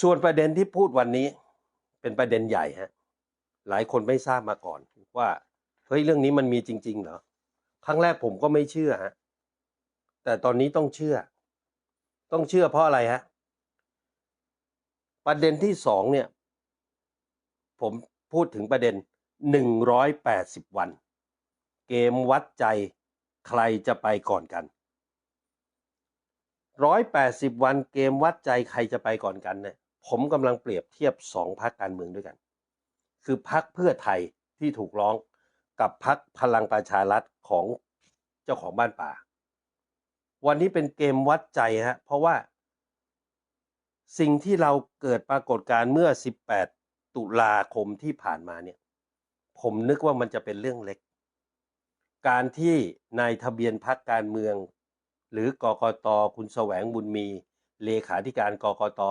ส่วนประเด็นที่พูดวันนี้เป็นประเด็นใหญ่ฮะหลายคนไม่ทราบมาก่อนว่าเฮ้ยเรื่องนี้มันมีจริง ๆ เหรอครั้งแรกผมก็ไม่เชื่อฮะแต่ตอนนี้ต้องเชื่อ ต้องเชื่อเพราะอะไรฮะประเด็นที่สองเนี่ย ผมพูดถึงประเด็นหนึ่งร้อยแปดสิบวัน เกมวัดใจใครจะไปก่อนกันร้อยแปดสิบวันเกมวัดใจใครจะไปก่อนกันเนี่ย ผมกำลังเปรียบเทียบสองพักการเมืองด้วยกัน คือพักเพื่อไทยที่ถูกร้องกับพักพลังประชารัฐของเจ้าของบ้านป่า วันนี้เป็นเกมวัดใจฮะเพราะว่า สิ่งที่เราเกิดปรากฏการณ์เมื่อ 18 ตุลาคมที่ผ่านมาเนี่ย ผมนึกว่ามันจะเป็นเรื่องเล็ก การที่นายทะเบียนพักการเมือง หรือกกตคุณแสวงบุญมี เลขาธิการกกต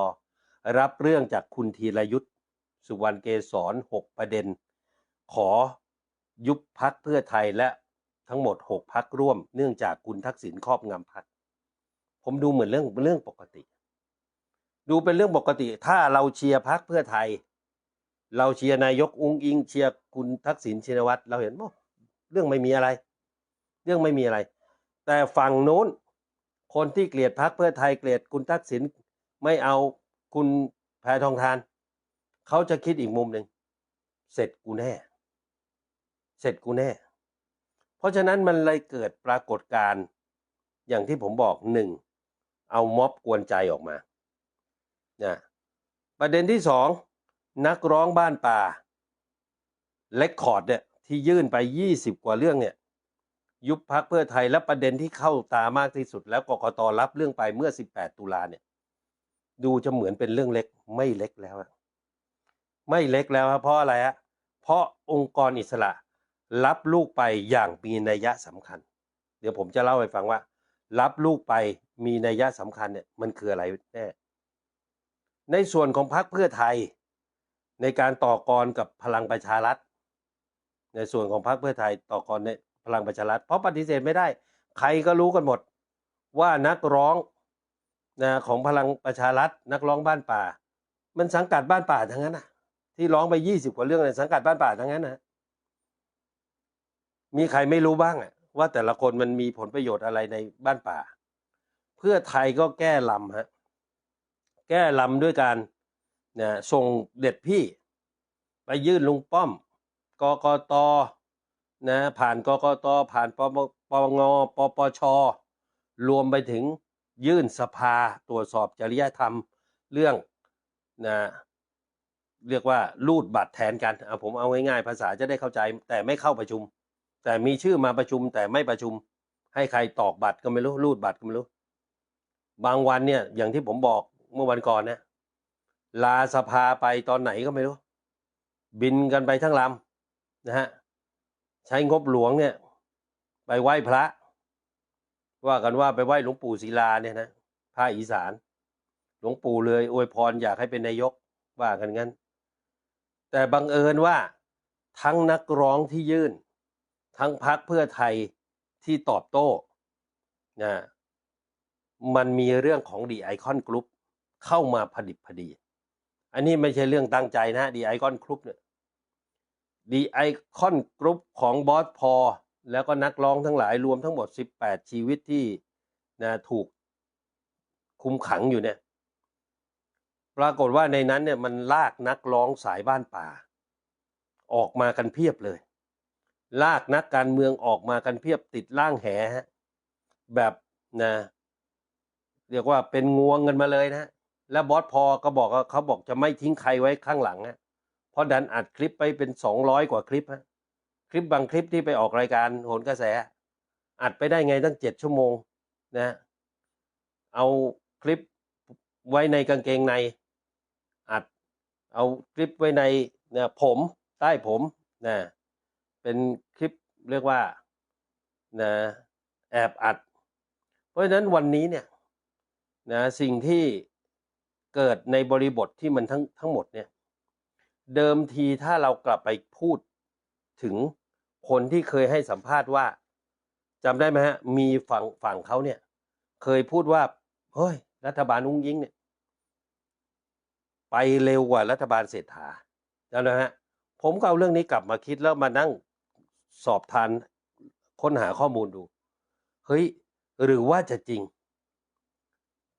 รับเรื่องจากคุณธีรยุทธ์สุวรรณเกษร6ประเด็น ขอยุบพักเพื่อไทยและทั้งหมด 6พักร่วม เนื่องจากคุณทักษิณครอบงำพัก ผมดูเหมือนเรื่องเรื่องปกติ ดูเป็นเรื่องปกติ ถ้าเราเชียร์พักเพื่อไทย เราเชียร์นายกอุ้งอิง เชียร์คุณทักษิณชินวัตรเราเห็นว่าเรื่องไม่มีอะไร เรื่องไม่มีอะไร แต่ฝั่งโน้น คนที่เกลียดพักเพื่อไทยเกลียดคุณทักษิณไม่เอา คุณแพทองทาน เขาจะคิดอีกมุมหนึ่งเสร็จกูแน่ เสร็จกูแน่ เพราะฉะนั้นมันเลยเกิดปรากฏการณ์อย่างที่ผมบอกหนึ่งเอาม็อบกวนใจออกมานะประเด็นที่สองนักร้องบ้านป่าเลคคอร์ดเนี่ยที่ยื่นไป 20 กว่าเรื่องเนี่ยยุบพักเพื่อไทยและประเด็นที่เข้าตามากที่สุด แล้วกกตรับเรื่องไปเมื่อ 18 ตุลาเนี่ย ดูจะเหมือนเป็นเรื่องเล็กไม่เล็กแล้วไม่เล็กแล้วเพราะอะไรฮะเพราะองค์กรอิสระรับลูกไปอย่างมีนัยยะสำคัญ เดี๋ยวผมจะเล่าให้ฟังว่า รับลูกไปมีนัยยะสำคัญเนี่ยมันคืออะไรแน่ในส่วนของพรรคเพื่อไทย ในการต่อกรกับพลังประชารัฐ ในส่วนของพรรคเพื่อไทยต่อกรในพลังประชารัฐเพราะปฏิเสธไม่ได้ ใครก็รู้กันหมด ว่านักร้อง นะของพลังประชารัฐนักร้องบ้านป่า มันสังกัดบ้านป่าทั้งนั้นนะที่ร้องไปยี่สิบกว่าเรื่องในสังกัดบ้านป่าทั้งนั้นนะมีใครไม่รู้บ้างอะว่าแต่ละคนมันมีผลประโยชน์อะไรในบ้านป่า เพื่อไทยก็แก้ลำฮะแก้ลำด้วยการนะส่งเด็ดพี่ ไปยื่นลุงป้อมกกตนะผ่านกกตผ่านปปปงปปชรวมไปถึง ยื่นสภาตรวจสอบจริยธรรมเรื่องนะเรียกว่ารูดบัตรแทนกันเอาผมเอาง่ายๆภาษาจะได้เข้าใจ แต่ไม่เข้าประชุม แต่มีชื่อมาประชุมแต่ไม่ประชุม ให้ใครตอกบัตรก็ไม่รู้รูดบัตรก็ไม่รู้ บางวันเนี่ยอย่างที่ผมบอกเมื่อวันก่อนเนี่ยลาสภาไปตอนไหนก็ไม่รู้ บินกันไปทั้งลำนะฮะใช้งบหลวงเนี่ย ไปไหว้พระ ว่ากันว่าไปไหว้หลวงปู่ศิลาเนี่ยนะภาคอีสาน หลวงปู่เลยอวยพรอยากให้เป็นนายกว่ากันงั้น แต่บังเอิญว่าทั้งนักร้องที่ยื่น ทั้งพักเพื่อไทยที่ตอบโต้นะมันมีเรื่องของดีไอคอนกรุ๊ปเข้ามาผลิตพอดี อันนี้ไม่ใช่เรื่องตั้งใจนะดีไอคอนกรุ๊ปเนี่ยดีไอคอนกรุ๊ปของบอสพอ แล้วก็นักร้องทั้งหลายรวมทั้งหมด 18 ชีวิตที่นะถูกคุมขังอยู่เนี่ย ปรากฏว่าในนั้นเนี่ยมันลากนักร้องสายบ้านป่า ออกมากันเพียบเลย ลากนักการเมืองออกมากันเพียบติดล่างแหฮะแบบนะเรียกว่าเป็นงวงกันมาเลยนะแล้วบอสพอก็บอกว่าเขาบอกจะไม่ทิ้งใครไว้ข้างหลังนะเพราะดันอัดคลิปไปเป็นสองร้อยกว่าคลิปฮะ คลิปบางคลิปที่ไปออกรายการโหนกระแส อัดไปได้ไงตั้งเจ็ดชั่วโมงนะเอาคลิปไว้ในกางเกงใน อัดเอาคลิปไว้ในนี่ยผมใต้ผมนะเป็นคลิปเรียกว่านะแอบอัด เพราะฉะนั้นวันนี้เนี่ยนะสิ่งที่เกิดในบริบทที่มันทั้งทั้งหมดเนี่ย เดิมทีถ้าเรากลับไปพูด ถึงคนที่เคยให้สัมภาษณ์ว่าจำได้ไหมฮะมีฝั่งฝั่งเขาเนี่ย เคยพูดว่าเฮ้ยรัฐบาลอุ้งยิงเนี่ย ไปเร็วกว่ารัฐบาลเศรษฐาแล้วนะฮะผมก็เอาเรื่องนี้กลับมาคิดแล้วมานั่งสอบทานค้นหาข้อมูลดู เฮ้ย หรือว่าจะจริง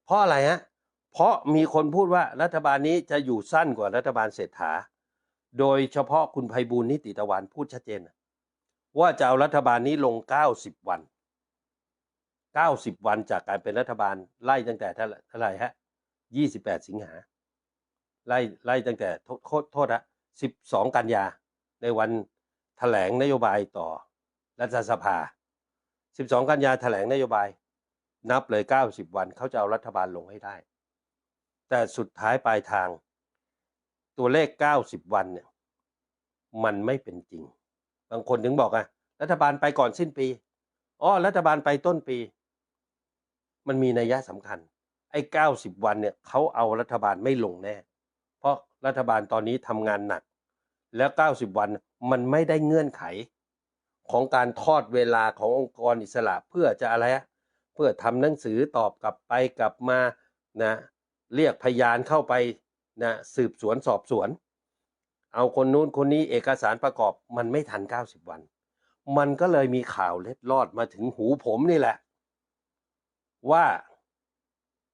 เพราะอะไรฮะเพราะมีคนพูดว่ารัฐบาลนี้จะอยู่สั้นกว่ารัฐบาลเศรษฐา โดยเฉพาะคุณไพบูลนิติตะวันพูดชัดเจน ว่าจะเอารัฐบาลนี้ลง 90 วัน 90 วันจากการเป็นรัฐบาลไล่ตั้งแต่เท่าไหร่เท่าไหร่ฮะ 28 สิงหาไล่ไล่ตั้งแต่โทษโทษโทษนะ12 กันยา ในวันแถลงนโยบายต่อรัฐสภา 12 กันยาแถลงนโยบาย นับเลย 90 วันเขาจะเอารัฐบาลลงให้ได้ แต่สุดท้ายปลายทาง ตัวเลข 90 วันเนี่ยมันไม่เป็นจริง บางคนถึงบอกอะรัฐบาลไปก่อนสิ้นปีอ๋อรัฐบาลไปต้นปี มันมีนัยยะสำคัญ ไอ้ 90 วันเนี่ยเขาเอารัฐบาลไม่ลงแน่ เพราะรัฐบาลตอนนี้ทำงานหนัก แล้ว 90 วันมันไม่ได้เงื่อนไขของการทอดเวลาขององค์กรอิสระเพื่อจะอะไรอะเพื่อทำหนังสือตอบกลับไปกลับมานะเรียกพยานเข้าไป นะสืบสวนสอบสวน เอาคนนู้นคนนี้เอกสารประกอบมันไม่ทัน 90 วัน มันก็เลยมีข่าวเล็ดลอดมาถึงหูผมนี่แหละ ว่า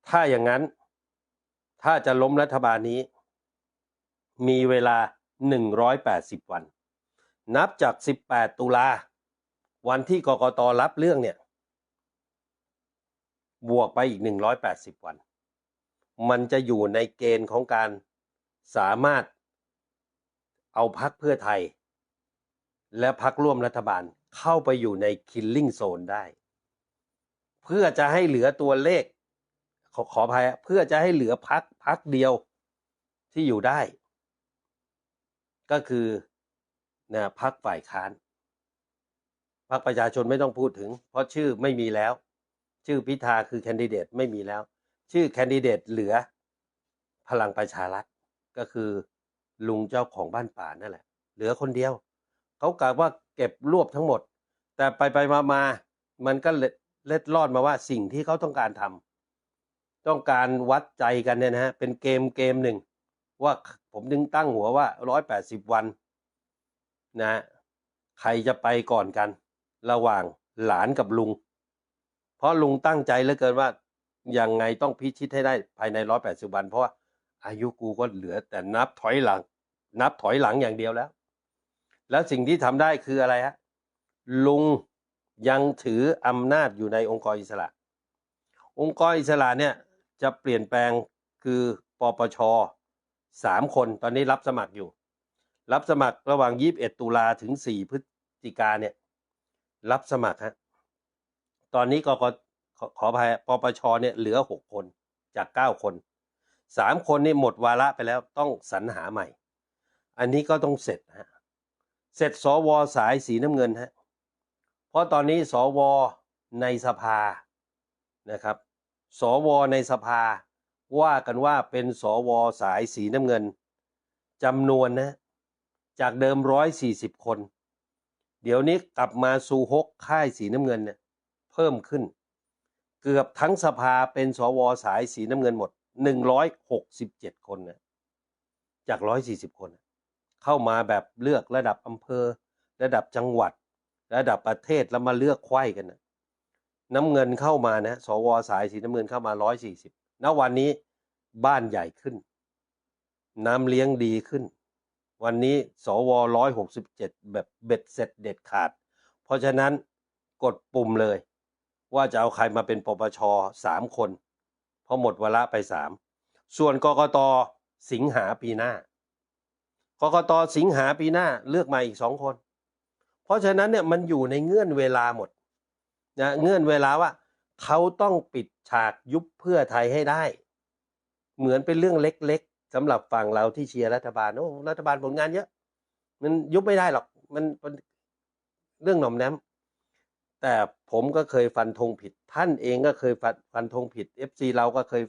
ถ้าอย่างนั้น ถ้าจะล้มรัฐบาลนี้ มีเวลา 180 วัน นับจาก 18 ตุลาวันที่กกตรับเรื่องเนี่ย บวกไปอีก 180 วัน มันจะอยู่ในเกณฑ์ของการสามารถเอาพักเพื่อไทย และพักร่วมรัฐบาลเข้าไปอยู่ใน killing zone ได้ เพื่อจะให้เหลือตัวเลข ขอขอภัยเพื่อจะให้เหลือพักพักเดียวที่อยู่ได้ ก็คือนะพักฝ่ายค้านพักประชาชนไม่ต้องพูดถึง เพราะชื่อไม่มีแล้ว ชื่อพิธาคือแคนดิเดตไม่มีแล้ว ชื่อแคนดิเดตเหลือพลังประชารัฐก็คือลุงเจ้าของบ้านป่านั่นแหละ เหลือคนเดียว เขากะว่าเก็บรวบทั้งหมด แต่ไปไปมามามันก็เล็ดเล็ดลอดมาว่าสิ่งที่เขาต้องการทำต้องการวัดใจกันเนี่ยนะฮะเป็นเกมเกมหนึ่ง ว่าผมดึงตั้งหัวว่าร้อยแปดสิบวันนะฮะใครจะไปก่อนกัน ระหว่างหลานกับลุง เพราะลุงตั้งใจเหลือเกินว่า ยังไงต้องพิชิตให้ได้ภายในร้อยแปดสิบวัน เพราะว่าอายุกูก็เหลือแต่นับถอยหลัง นับถอยหลังอย่างเดียวแล้ว แล้วสิ่งที่ทำได้คืออะไรฮะลุงยังถืออำนาจอยู่ในองค์กรอิสระ องค์กรอิสระเนี่ยจะเปลี่ยนแปลงคือปปชสามคนตอนนี้รับสมัครอยู่ รับสมัครระหว่าง21ตุลาถึง4พฤศจิกาเนี่ย รับสมัครฮะตอนนี้กก ขอขอภัยปปชเนี่ยเหลือ6คนจาก9คนสามคนนี่หมดวาระไปแล้วต้องสรรหาใหม่ อันนี้ก็ต้องเสร็จฮะเสร็จสวสายสีน้ำเงินฮะเพราะตอนนี้สวในสภานะครับ สวในสภา ว่ากันว่าเป็นสวสายสีน้ำเงินจำนวนนะ จากเดิมร้อยสี่สิบคน เดี๋ยวนี้กลับมาสู่ฮกค่ายสีน้ำเงินเนี่ยเพิ่มขึ้น เกือบทั้งสภาเป็นสวสายสีน้ำเงินหมดหนึ่งร้อยหกสิบเจ็ดคนนะจากร้อยสี่สิบคนนะเข้ามาแบบเลือกระดับอำเภอ ระดับจังหวัด ระดับประเทศแล้วมาเลือกไขว้กันนะน้ำเงินเข้ามานะสวสายสีน้ำเงินเข้ามาร้อยสี่สิบณวันนี้บ้านใหญ่ขึ้น น้ำเลี้ยงดีขึ้น วันนี้สวร้อยหกสิบเจ็ดแบบเบ็ดเสร็จเด็ดขาด เพราะฉะนั้นกดปุ่มเลย ว่าจะเอาใครมาเป็นปปชสามคน เพราะหมดเวลาไปสามส่วนกกตสิงหาปีหน้ากกตสิงหาปีหน้าเลือกมาอีกสองคน เพราะฉะนั้นเนี่ยมันอยู่ในเงื่อนเวลาหมดนะเงื่อนเวลาว่าเขาต้องปิดฉากยุบเพื่อไทยให้ได้ เหมือนเป็นเรื่องเล็กๆสำหรับฝั่งเราที่เชียร์รัฐบาลโอ้รัฐบาลผลงานเยอะ มันยุบไม่ได้หรอกมันเป็นเรื่องหน่อมแนม แต่ผมก็เคยฟันธงผิด ท่านเองก็เคยฟันฟันธงผิดเอฟซีเราก็เคย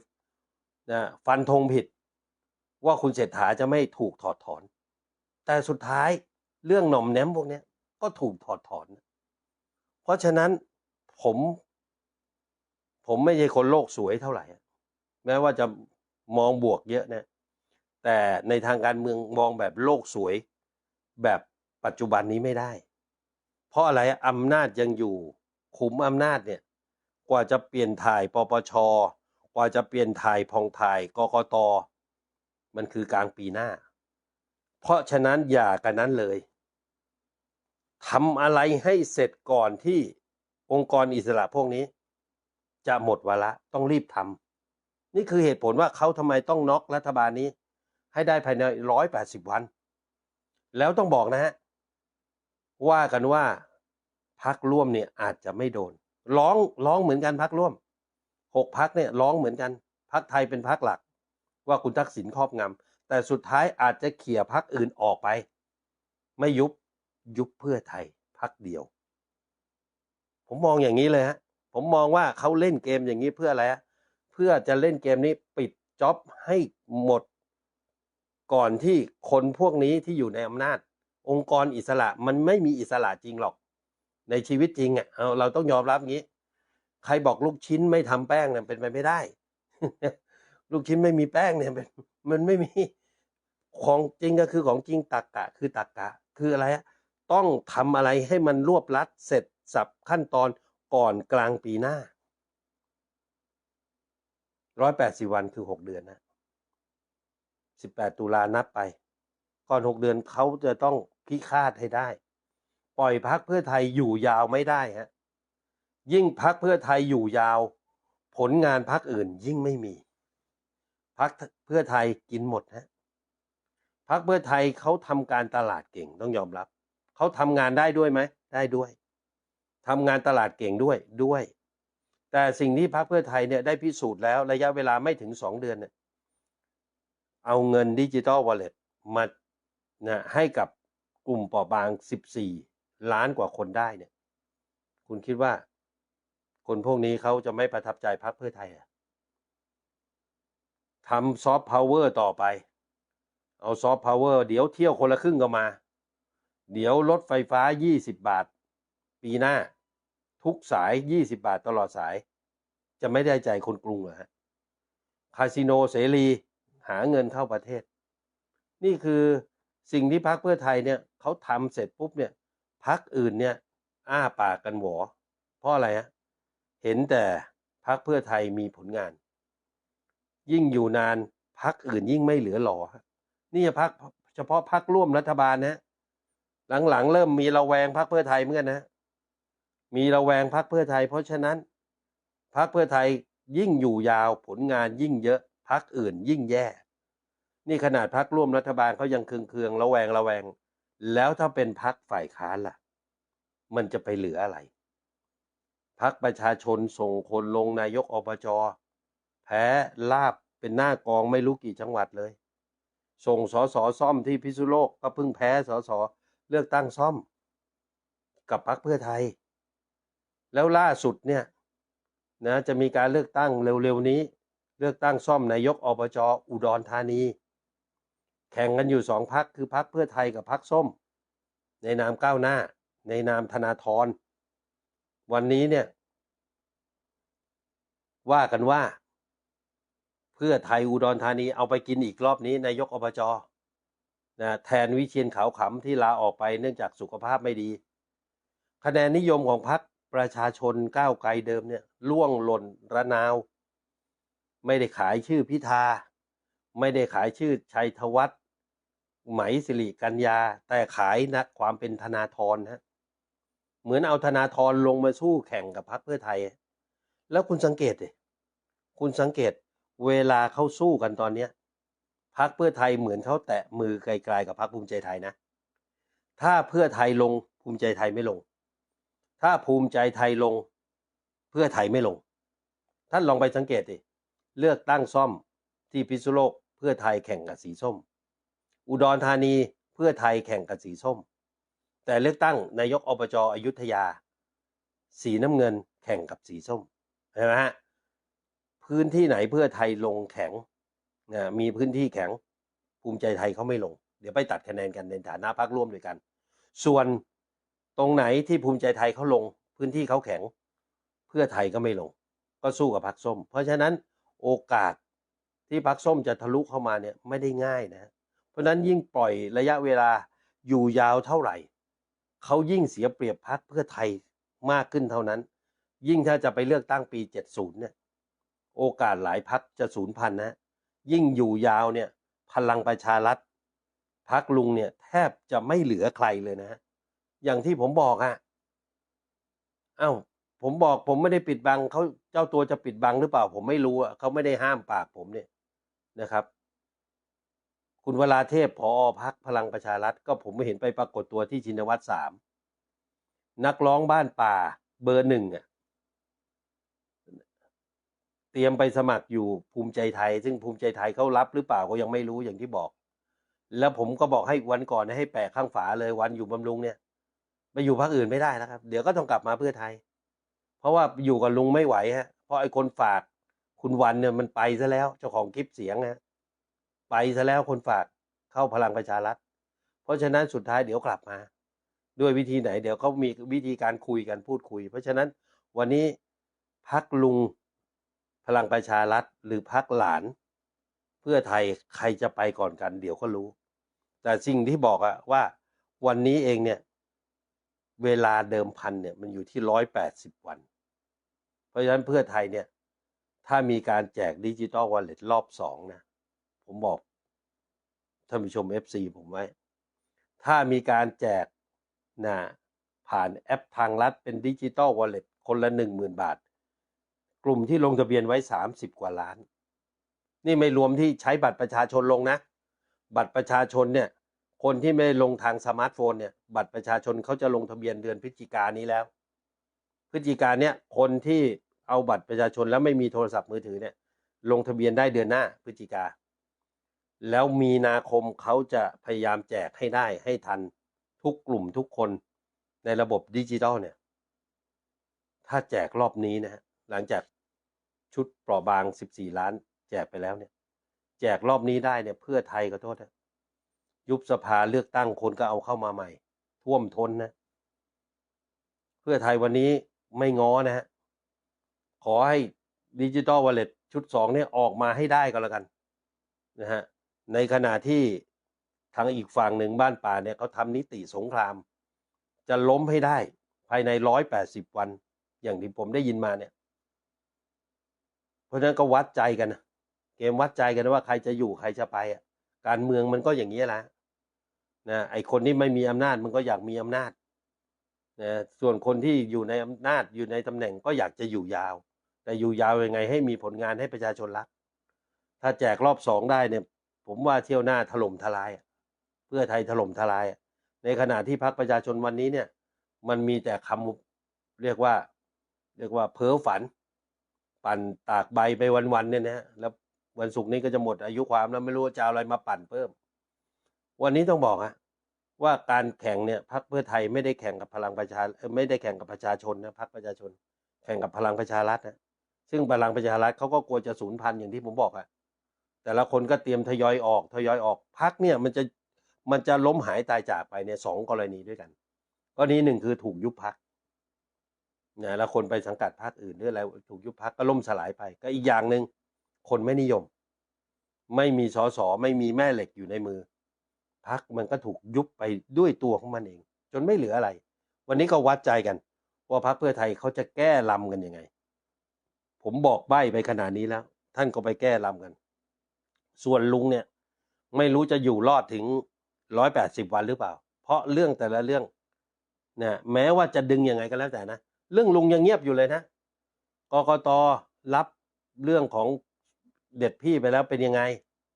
นะฟันธงผิด ว่าคุณเศรษฐาจะไม่ถูกถอดถอน แต่สุดท้ายเรื่องหน่อมแนมพวกนี้ก็ถูกถอดถอน เพราะฉะนั้นผม ผมไม่ใช่คนโลกสวยเท่าไหร่ แม้ว่าจะมองบวกเยอะนะ แต่ในทางการเมืองมองแบบโลกสวยแบบปัจจุบันนี้ไม่ได้ เพราะอะไรอำนาจยังอยู่ขุมอำนาจเนี่ยกว่าจะเปลี่ยนถ่ายปปชกว่าจะเปลี่ยนถ่ายพองถ่ายกกตมันคือกลางปีหน้า เพราะฉะนั้นอย่ากันนั้นเลยทำอะไรให้เสร็จก่อนที่องค์กรอิสระพวกนี้ จะหมดวาระต้องรีบทำนี่คือเหตุผลว่าเขาทำไมต้องน็อกรัฐบาลนี้ ให้ได้ภายในร้อยแปดสิบวัน แล้วต้องบอกนะฮะ ว่ากันว่าพักร่วมเนี่ยอาจจะไม่โดน ร้องร้องเหมือนกันพักร่วมหกพักเนี่ยร้องเหมือนกันพักไทยเป็นพักหลัก ว่าคุณทักษิณครอบงำแต่สุดท้ายอาจจะเขี่ยพักอื่นออกไป ไม่ยุบยุบเพื่อไทยพักเดียว ผมมองอย่างนี้เลยฮะผมมองว่าเขาเล่นเกมอย่างนี้เพื่ออะไรเพื่อจะเล่นเกมนี้ปิดจ็อบให้หมด ก่อนที่คนพวกนี้ที่อยู่ในอำนาจ องค์กรอิสระมันไม่มีอิสระจริงหรอก ในชีวิตจริงอะเอาเราต้องยอมรับงี้ ใครบอกลูกชิ้นไม่ทำแป้งเนี่ยเป็นไปไม่ได้ ลูกชิ้นไม่มีแป้งเนี่ยเป็นมันไม่มีของจริงก็คือของจริงตักกะ คือตักกะ คืออะไรอะต้องทำอะไรให้มันรวบรัดเสร็จสับขั้นตอนก่อนกลางปีหน้าร้อยแปดสิบวันคือหกเดือนนะสิบแปดตุลานับไป ก่อนหกเดือนเขาจะต้องพิฆาตให้ได้ ปล่อยพักเพื่อไทยอยู่ยาวไม่ได้ฮะยิ่งพักเพื่อไทยอยู่ยาว ผลงานพักอื่นยิ่งไม่มี พักเพื่อไทยกินหมดฮะพักเพื่อไทยเขาทำการตลาดเก่งต้องยอมรับเขาทำงานได้ด้วยไหมได้ด้วยทำงานตลาดเก่งด้วยด้วย แต่สิ่งที่พรรคเพื่อไทยเนี่ยได้พิสูจน์แล้วระยะเวลาไม่ถึงสองเดือนเนี่ยเอาเงินดิจิตอลวอลเล็ตมา นะให้กับกลุ่มเปราะบาง 14 ล้านกว่าคนได้เนี่ย คุณคิดว่า คนพวกนี้เขาจะไม่ประทับใจพรรคเพื่อไทยอะทำซอฟต์พาวเวอร์ต่อไป เอาซอฟต์พาวเวอร์เดี๋ยวเที่ยวคนละครึ่งก็มา เดี๋ยวรถไฟฟ้า 20 บาท ปีหน้า ทุกสาย 20 บาทตลอดสาย จะไม่ได้ใจคนกรุงเหรอฮะคาสิโนเสรีหาเงินเข้าประเทศ นี่คือ สิ่งที่พรรคเพื่อไทยเนี่ยเขาทำเสร็จปุ๊บเนี่ยพรรคอื่นเนี่ยอ้าปากกันหวอเพราะอะไรฮะเห็นแต่พรรคเพื่อไทยมีผลงาน ยิ่งอยู่นานพรรคอื่นยิ่งไม่เหลือหลอนี่พรรคเฉพาะพรรคร่วมรัฐบาลนะหลังๆ เริ่มมีระแวงพรรคเพื่อไทยเหมือนกันนะ มีระแวงพรรคเพื่อไทย เพราะฉะนั้นพรรคเพื่อไทยยิ่งอยู่ยาวผลงานยิ่งเยอะพรรคอื่นยิ่งแย่ นี่ขนาดพรรคร่วมรัฐบาลเขายังเคืองๆระแวงระแวง แล้วถ้าเป็นพรรคฝ่ายค้านล่ะ มันจะไปเหลืออะไรพรรคประชาชนส่งคนลงนายกอบจแพ้ลาบเป็นหน้ากองไม่รู้กี่จังหวัดเลย ส่งสอสอซ่อมที่พิษณุโลกก็เพิ่งแพ้สอสอเลือกตั้งซ่อม กับพรรคเพื่อไทย แล้วล่าสุดเนี่ยนะจะมีการเลือกตั้งเร็วๆนี้ เลือกตั้งซ่อมนายกอบจอุดรธานี แข่งกันอยู่สองพักคือพักเพื่อไทยกับพักส้ม ในนามก้าวหน้า ในนามธนาธรวันนี้เนี่ย ว่ากันว่า เพื่อไทยอุดรธานีเอาไปกินอีกรอบนี้นายกอบจนะแทนวิเชียนขาวขำที่ลาออกไปเนื่องจากสุขภาพไม่ดี คะแนนนิยมของพรรคประชาชนก้าวไกลเดิมเนี่ยล่วงหล่นระนาว ไม่ได้ขายชื่อพิธา ไม่ได้ขายชื่อชัยธวัฒน์ ไหมสิริกัญญา แต่ขายนะความเป็นธนาธรฮะเหมือนเอาธนาธรลงมาสู้แข่งกับพรรคเพื่อไทย แล้วคุณสังเกตดิคุณสังเกตเวลาเขาสู้กันตอนเนี้ยพรรคเพื่อไทยเหมือนเขาแตะมือไกลๆกับพรรคภูมิใจไทยนะ ถ้าเพื่อไทยลงภูมิใจไทยไม่ลง ถ้าภูมิใจไทยลง เพื่อไทยไม่ลง ท่านลองไปสังเกตดิเลือกตั้งซ่อมที่พิษณุโลกเพื่อไทยแข่งกับสีส้ม อุดรธานีเพื่อไทยแข่งกับสีส้ม แต่เลือกตั้งนายกอบจอยุธยา สีน้ำเงินแข่งกับสีส้มเห็นไหมฮะพื้นที่ไหนเพื่อไทยลงแข็งนะมีพื้นที่แข็งภูมิใจไทยเขาไม่ลง เดี๋ยวไปตัดคะแนนกันในฐานะพรรคร่วมด้วยกัน ส่วนตรงไหนที่ภูมิใจไทยเขาลง พื้นที่เขาแข็ง เพื่อไทยก็ไม่ลง ก็สู้กับพรรคส้ม เพราะฉะนั้นโอกาสที่พักส้มจะทะลุเข้ามาเนี่ยไม่ได้ง่ายนะ เพราะนั้นยิ่งปล่อยระยะเวลาอยู่ยาวเท่าไหร่ เขายิ่งเสียเปรียบพักเพื่อไทยมากขึ้นเท่านั้น ยิ่งถ้าจะไปเลือกตั้งปี 70 เนี่ย โอกาสหลายพักจะสูญพันธุ์นะ ยิ่งอยู่ยาวเนี่ย พลังประชารัฐพักลุงเนี่ย แทบจะไม่เหลือใครเลยนะ อย่างที่ผมบอกอะอ้าวผมบอกผมไม่ได้ปิดบังเขาเจ้าตัวจะปิดบังหรือเปล่า ผมไม่รู้อะเขาไม่ได้ห้ามปากผมเนี่ยนะครับ คุณวราเทพพอพักพลังประชารัฐก็ผมไม่เห็นไปปรากฏตัวที่ชินวัตรสามนักร้องบ้านป่าเบอร์หนึ่งอะเตรียมไปสมัครอยู่ภูมิใจไทย ซึ่งภูมิใจไทยเขารับหรือเปล่าก็ยังไม่รู้อย่างที่บอก แล้วผมก็บอกให้วันก่อนให้แปะข้างฝาเลยวันอยู่บำรุงเนี่ยไปอยู่พรรคอื่นไม่ได้แล้วครับ เดี๋ยวก็ต้องกลับมาเพื่อไทย เพราะว่าอยู่กับลุงไม่ไหวฮะเพราะไอ้คนฝากคุณวันเนี่ยมันไปซะแล้วเจ้าของคลิปเสียงนะ ไปซะแล้วคนฝากเข้าพลังประชารัฐ เพราะฉะนั้นสุดท้ายเดี๋ยวกลับมา ด้วยวิธีไหน เดี๋ยวเขามีวิธีการคุยกันพูดคุย เพราะฉะนั้นวันนี้พักลุงพลังประชารัฐหรือพักหลาน เพื่อไทยใครจะไปก่อนกัน เดี๋ยวก็รู้ แต่สิ่งที่บอกอะว่าวันนี้เองเนี่ยเวลาเดิมพันเนี่ยมันอยู่ที่ร้อยแปดสิบวัน เพราะฉะนั้นเพื่อไทยเนี่ยถ้ามีการแจกดิจิตอลวอลเล็ตรอบสองนะ ผมบอกท่านผู้ชม FC ผมไว้ ถ้ามีการแจกนะผ่านแอปทางรัฐเป็นดิจิตอลวอลเล็ตคนละหนึ่งหมื่นบาท กลุ่มที่ลงทะเบียนไว้สามสิบกว่าล้าน นี่ไม่รวมที่ใช้บัตรประชาชนลงนะ บัตรประชาชนเนี่ย คนที่ไม่ลงทางสมาร์ทโฟนเนี่ย บัตรประชาชนเขาจะลงทะเบียนเดือนพฤศจิกายนี้แล้ว พฤศจิกายนเนี่ยคนที่เอาบัตรประชาชนแล้วไม่มีโทรศัพท์มือถือเนี่ยลงทะเบียนได้เดือนหน้าพฤศจิกา แล้วมีนาคมเขาจะพยายามแจกให้ได้ให้ทันทุกกลุ่มทุกคนในระบบดิจิทัลเนี่ย ถ้าแจกรอบนี้นะฮะหลังจากชุดปราะบาง 14 ล้าน แจกไปแล้วเนี่ย แจกรอบนี้ได้เนี่ย เพื่อไทยก็โทษนะยุบสภาเลือกตั้งคนก็เอาเข้ามาใหม่ ท่วมท้นนะ เพื่อไทยวันนี้ไม่ง้อนะฮะขอให้ดิจิตอลวอลเล็ตชุดสองเนี่ยออกมาให้ได้ก็แล้วกันนะฮะ ในขณะที่ทางอีกฝั่งหนึ่งบ้านป่าเนี่ยเขาทำนิติสงคราม จะล้มให้ได้ภายในร้อยแปดสิบวัน อย่างที่ผมได้ยินมาเนี่ย เพราะฉะนั้นก็วัดใจกันนะเกมวัดใจกันว่าใครจะอยู่ใครจะไปอะ การเมืองมันก็อย่างนี้แหละนะไอคนที่ไม่มีอำนาจมันก็อยากมีอำนาจนะส่วนคนที่อยู่ในอำนาจอยู่ในตำแหน่งก็อยากจะอยู่ยาว แต่อยู่ยาวยังไงให้มีผลงานให้ประชาชนรัก ถ้าแจกรอบสองได้เนี่ย ผมว่าเที่ยวหน้าถล่มทลาย เพื่อไทยถล่มทลาย ในขณะที่พรรคประชาชนวันนี้เนี่ย มันมีแต่คำเรียกว่า เรียกว่าเพ้อฝัน ปั่นตากใบไปวันๆเนี่ยนะฮะแล้ววันศุกร์นี้ก็จะหมดอายุความแล้วไม่รู้จะเอาอะไรมาปั่นเพิ่ม วันนี้ต้องบอกฮะว่าการแข่งเนี่ยพรรคเพื่อไทยไม่ได้แข่งกับพลังประชาไม่ได้แข่งกับประชาชนนะพรรคประชาชน แข่งกับพลังประชารัฐนะซึ่งพลังประชารัฐเขาก็กลัวจะสูญพันธุ์อย่างที่ผมบอกอะ แต่ละคนก็เตรียมทยอยออกทยอยออกพรรคเนี่ยมันจะมันจะล้มหายตายจากไปเนี่ยสองกรณีด้วยกันกรณีหนึ่งคือถูกยุบพรรคนะแล้วคนไปสังกัดพรรคอื่นหรืออะไรถูกยุบพรรคก็ล่มสลายไป ก็อีกอย่างหนึ่งคนไม่นิยม ไม่มีสสไม่มีแม่เหล็กอยู่ในมือพักมันก็ถูกยุบไปด้วยตัวของมันเอง จนไม่เหลืออะไร วันนี้ก็วัดใจกัน ว่าพักเพื่อไทยเขาจะแก้ลำกันยังไง ผมบอกใบ้ไปขนาดนี้แล้ว ท่านก็ไปแก้ลำกัน ส่วนลุงเนี่ย ไม่รู้จะอยู่รอดถึงร้อยแปดสิบวันหรือเปล่า เพราะเรื่องแต่ละเรื่องเนี่ยแม้ว่าจะดึงยังไงก็แล้วแต่นะ เรื่องลุงยังเงียบอยู่เลยนะกกตรับเรื่องของเด็ดพี่ไปแล้วเป็นยังไง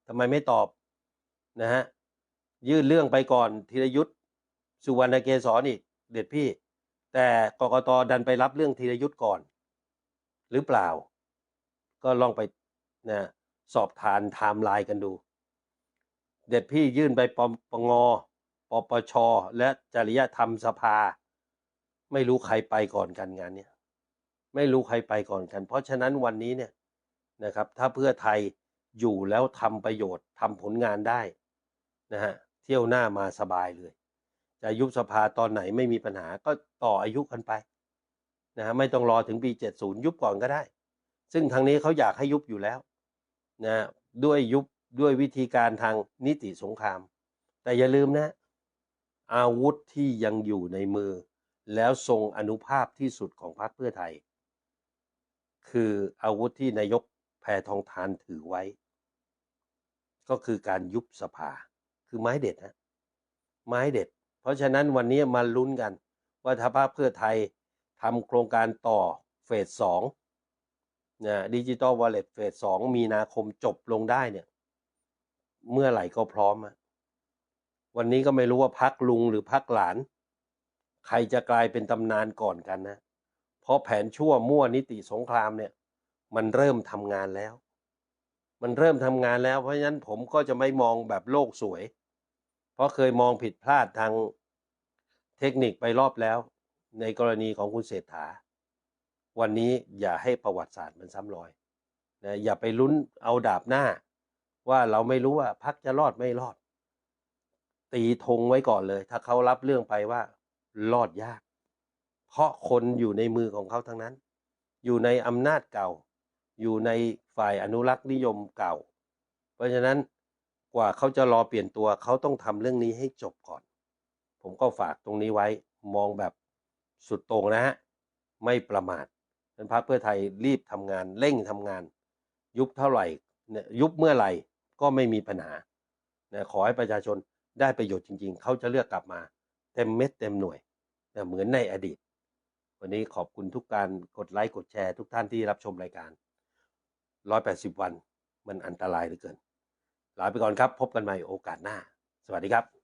ทำไมไม่ตอบนะฮะยื่นเรื่องไปก่อนธีรยุทธ์สุวรรณเกษรอีกเด็ดพี่ แต่กกตดันไปรับเรื่องธีรยุทธ์ก่อน หรือเปล่า ก็ลองไปนะ สอบทานไทม์ไลน์กันดู เด็ดพี่ยื่นไปปปงปปช และจริยธรรมสภา ไม่รู้ใครไปก่อนกันงานเนี้ยไม่รู้ใครไปก่อนกัน เพราะฉะนั้นวันนี้เนี่ยนะครับ ถ้าเพื่อไทยอยู่แล้วทำประโยชน์ทำผลงานได้นะฮะเที่ยวหน้ามาสบายเลย จะยุบสภาตอนไหนไม่มีปัญหาก็ต่ออายุกันไปนะฮะไม่ต้องรอถึงปี 70 ยุบก่อนก็ได้ ซึ่งทางนี้เขาอยากให้ยุบอยู่แล้ว นะด้วยยุบด้วยวิธีการทางนิติสงคราม แต่อย่าลืมนะ อาวุธที่ยังอยู่ในมือ แล้วทรงอนุภาพที่สุดของพรรคเพื่อไทย คืออาวุธที่นายกแพทองทานถือไว้ ก็คือการยุบสภา คือไม้เด็ดนะไม้เด็ด เพราะฉะนั้นวันนี้มาลุ้นกัน ว่าถ้าพรรคเพื่อไทยทำโครงการต่อเฟสสอง นะดิจิตอลวอลเล็ตเฟสสองมีนาคมจบลงได้เนี่ย เมื่อไหร่ก็พร้อมอะวันนี้ก็ไม่รู้ว่าพักลุงหรือพักหลาน ใครจะกลายเป็นตำนานก่อนกันนะ เพราะแผนชั่วมั่วนิติสงครามเนี่ย มันเริ่มทำงานแล้ว มันเริ่มทำงานแล้วเพราะฉะนั้นผมก็จะไม่มองแบบโลกสวย เพราะเคยมองผิดพลาดทางเทคนิคไปรอบแล้ว ในกรณีของคุณเศรษฐา วันนี้อย่าให้ประวัติศาสตร์มันซ้ำรอยนะอย่าไปลุ้นเอาดาบหน้า ว่าเราไม่รู้ว่าพักจะรอดไม่รอด ตีธงไว้ก่อนเลย ถ้าเขารับเรื่องไปว่า รอดยาก เพราะคนอยู่ในมือของเขาทั้งนั้น อยู่ในอำนาจเก่า อยู่ในฝ่ายอนุรักษ์นิยมเก่า เพราะฉะนั้นกว่าเขาจะรอเปลี่ยนตัวเขาต้องทำเรื่องนี้ให้จบก่อน ผมก็ฝากตรงนี้ไว้มองแบบสุดโต่งนะฮะไม่ประมาท เป็นพรรคเพื่อไทยรีบทำงานเร่งทำงาน ยุบเท่าไหร่ยุบเมื่อไหร่ก็ไม่มีปัญหาขอให้ประชาชนได้ประโยชน์จริง ๆ เขาจะเลือกกลับมาเต็มเม็ดเต็มหน่วยเหมือนในอดีต วันนี้ขอบคุณทุกการกดไลค์กดแชร์ทุกท่านที่รับชมรายการ 180 วันมันอันตรายเหลือเกินลาไปก่อนครับ พบกันใหม่โอกาสหน้า สวัสดีครับ